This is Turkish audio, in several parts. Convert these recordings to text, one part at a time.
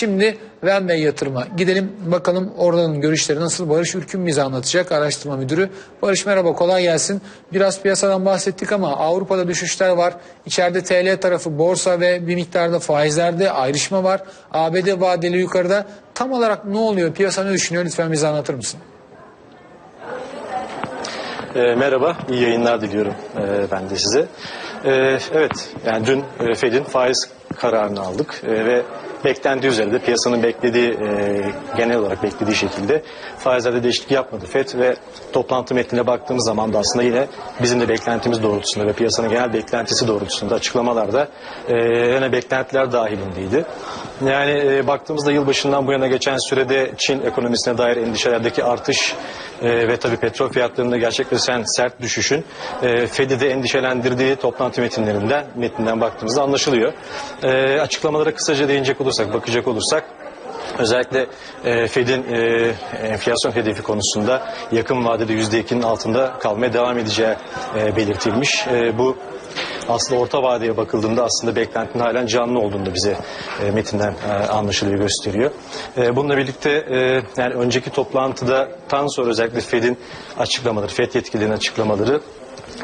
Şimdi Venbey yatırıma gidelim bakalım oradan görüşleri nasıl Barış Ürkün bize anlatacak araştırma müdürü. Barış merhaba kolay gelsin. Biraz piyasadan bahsettik ama Avrupa'da düşüşler var. İçeride TL tarafı borsa ve bir miktarda faizlerde ayrışma var. ABD vadeli yukarıda. Tam olarak ne oluyor? Piyasa ne düşünüyor? Lütfen bize anlatır mısın? E, merhaba, iyi yayınlar diliyorum e, ben de size. E, evet, yani dün e, Fed'in faiz kararını aldık e, ve beklendiği üzere de piyasanın beklediği, e, genel olarak beklediği şekilde faizlerde değişiklik yapmadı Fed ve toplantı metnine baktığımız zaman da aslında yine bizim de beklentimiz doğrultusunda ve piyasanın genel beklentisi doğrultusunda açıklamalarda e, yine beklentiler dahilindeydi. Yani e, baktığımızda yılbaşından bu yana geçen sürede Çin ekonomisine dair endişelerdeki artış e, ve tabii petrol fiyatlarında gerçekleşen sert düşüşün e, Fed'i de endişelendirdiği toplantı metinlerinden metninden baktığımızda anlaşılıyor. E, açıklamalara kısaca değinecek olursak, bakacak olursak Özellikle e, Fed'in e, enflasyon hedefi konusunda yakın vadede %2'nin altında kalmaya devam edeceği e, belirtilmiş. E, bu aslında orta vadeye bakıldığında aslında beklentinin halen canlı olduğunu bize e, metinden e, anlaşılıyor, gösteriyor. E, bununla birlikte e, yani önceki toplantıda tan sonra özellikle Fed'in açıklamaları, Fed yetkililerinin açıklamaları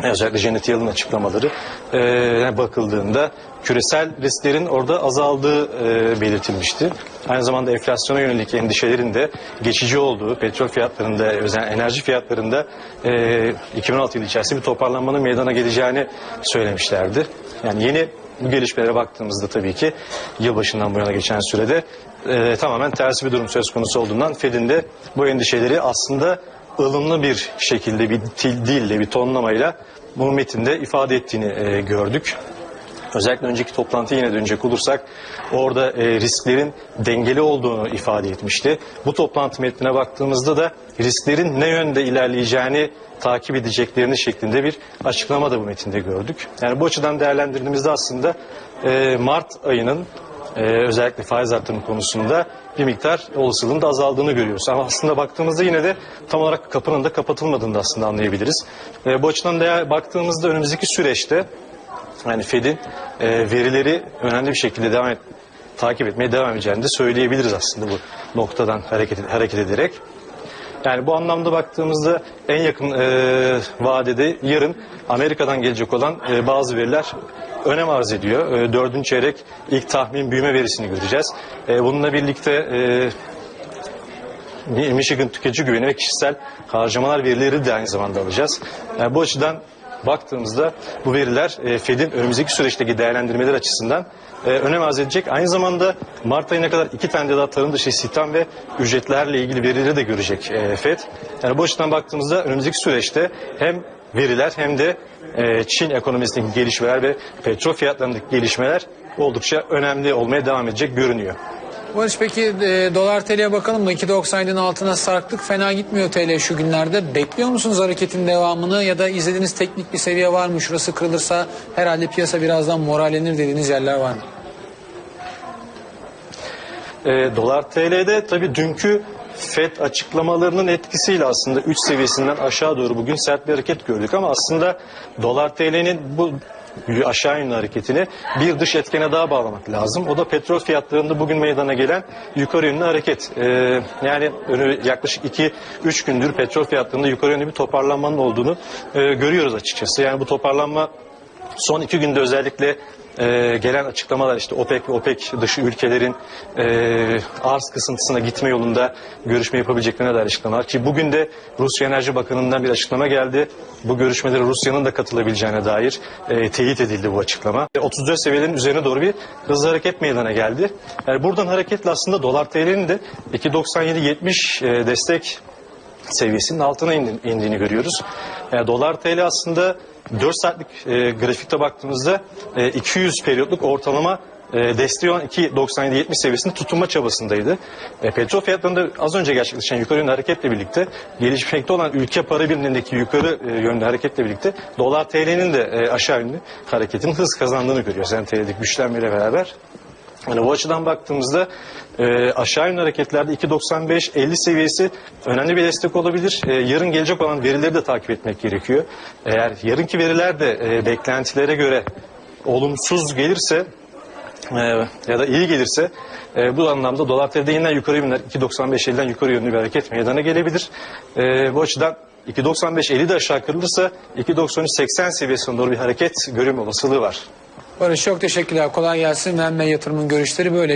özellikle Janet Yellen'ın açıklamaları e, bakıldığında küresel risklerin orada azaldığı e, belirtilmişti. Aynı zamanda enflasyona yönelik endişelerin de geçici olduğu, petrol fiyatlarında, özel enerji fiyatlarında e, 2016 yılı içerisinde bir toparlanmanın meydana geleceğini söylemişlerdi. Yani yeni bu gelişmelere baktığımızda tabii ki yılbaşından bu yana geçen sürede e, tamamen tersi bir durum söz konusu olduğundan Fed'in de bu endişeleri aslında ılımlı bir şekilde bir dil, dille, bir tonlamayla bu metinde ifade ettiğini e, gördük. Özellikle önceki toplantıya yine dönecek olursak orada e, risklerin dengeli olduğunu ifade etmişti. Bu toplantı metnine baktığımızda da risklerin ne yönde ilerleyeceğini takip edeceklerini şeklinde bir açıklama da bu metinde gördük. Yani bu açıdan değerlendirdiğimizde aslında e, Mart ayının e, özellikle faiz artırımı konusunda bir miktar olasılığın da azaldığını görüyoruz. Ama aslında baktığımızda yine de tam olarak kapının da kapatılmadığını da aslında anlayabiliriz. E, bu açıdan da baktığımızda önümüzdeki süreçte yani Fed'in e, verileri önemli bir şekilde devam et, takip etmeye devam edeceğini de söyleyebiliriz aslında bu noktadan hareket, hareket ederek. Yani bu anlamda baktığımızda en yakın e, vadede yarın Amerika'dan gelecek olan e, bazı veriler önem arz ediyor. E, dördüncü çeyrek ilk tahmin büyüme verisini göreceğiz. E, bununla birlikte e, Michigan tüketici güveni ve kişisel harcamalar verileri de aynı zamanda alacağız. Yani bu açıdan baktığımızda bu veriler e, Fed'in önümüzdeki süreçteki değerlendirmeler açısından e, önem arz edecek. Aynı zamanda Mart ayına kadar iki tane daha tarım dışı istihdam ve ücretlerle ilgili verileri de görecek e, Fed. Yani bu açıdan baktığımızda önümüzdeki süreçte hem veriler hem de e, Çin ekonomisindeki gelişmeler ve petrol fiyatlarındaki gelişmeler oldukça önemli olmaya devam edecek görünüyor. Barış peki e, dolar TL'ye bakalım mı? 2.97'nin altına sarktık. Fena gitmiyor TL şu günlerde. Bekliyor musunuz hareketin devamını ya da izlediğiniz teknik bir seviye var mı? Şurası kırılırsa herhalde piyasa birazdan morallenir dediğiniz yerler var mı? E, dolar TL'de tabii dünkü FED açıklamalarının etkisiyle aslında 3 seviyesinden aşağı doğru bugün sert bir hareket gördük ama aslında dolar TL'nin bu aşağı yönlü hareketini bir dış etkene daha bağlamak lazım. O da petrol fiyatlarında bugün meydana gelen yukarı yönlü hareket. Ee, yani yaklaşık 2-3 gündür petrol fiyatlarında yukarı yönlü bir toparlanmanın olduğunu e, görüyoruz açıkçası. Yani bu toparlanma son iki günde özellikle e, gelen açıklamalar işte OPEC ve OPEC dışı ülkelerin e, arz kısıntısına gitme yolunda görüşme yapabileceklerine dair açıklamalar ki bugün de Rusya Enerji Bakanı'ndan bir açıklama geldi. Bu görüşmelere Rusya'nın da katılabileceğine dair e, teyit edildi bu açıklama. E, 34 seviyelerin üzerine doğru bir hızlı hareket meydana geldi. Yani buradan hareketle aslında dolar TL'nin de 2.97-70 e, destek seviyesinin altına indiğini görüyoruz. Yani dolar TL aslında 4 saatlik e, grafikte baktığımızda e, 200 periyotluk ortalama e, desteği olan 2.97-70 seviyesinde tutunma çabasındaydı. E, petrol fiyatlarında az önce gerçekleşen yukarı yönlü hareketle birlikte gelişmekte olan ülke para birimindeki yukarı e, yönlü hareketle birlikte dolar TL'nin de e, aşağı yönlü hareketin hız kazandığını görüyoruz. Yani TL'deki güçlenmeyle beraber. Yani bu açıdan baktığımızda e, aşağı yönlü hareketlerde 2.95-50 seviyesi önemli bir destek olabilir. E, yarın gelecek olan verileri de takip etmek gerekiyor. Eğer yarınki veriler de e, beklentilere göre olumsuz gelirse e, ya da iyi gelirse e, bu anlamda dolar TL'de yeniden yukarı yönler 2.95-50'den yukarı yönlü bir hareket meydana gelebilir. E, bu açıdan 2.95-50 de aşağı kırılırsa 2.93-80 seviyesine doğru bir hareket görünme olasılığı var. Barış çok teşekkürler. Kolay gelsin. Venme yatırımın görüşleri böyle.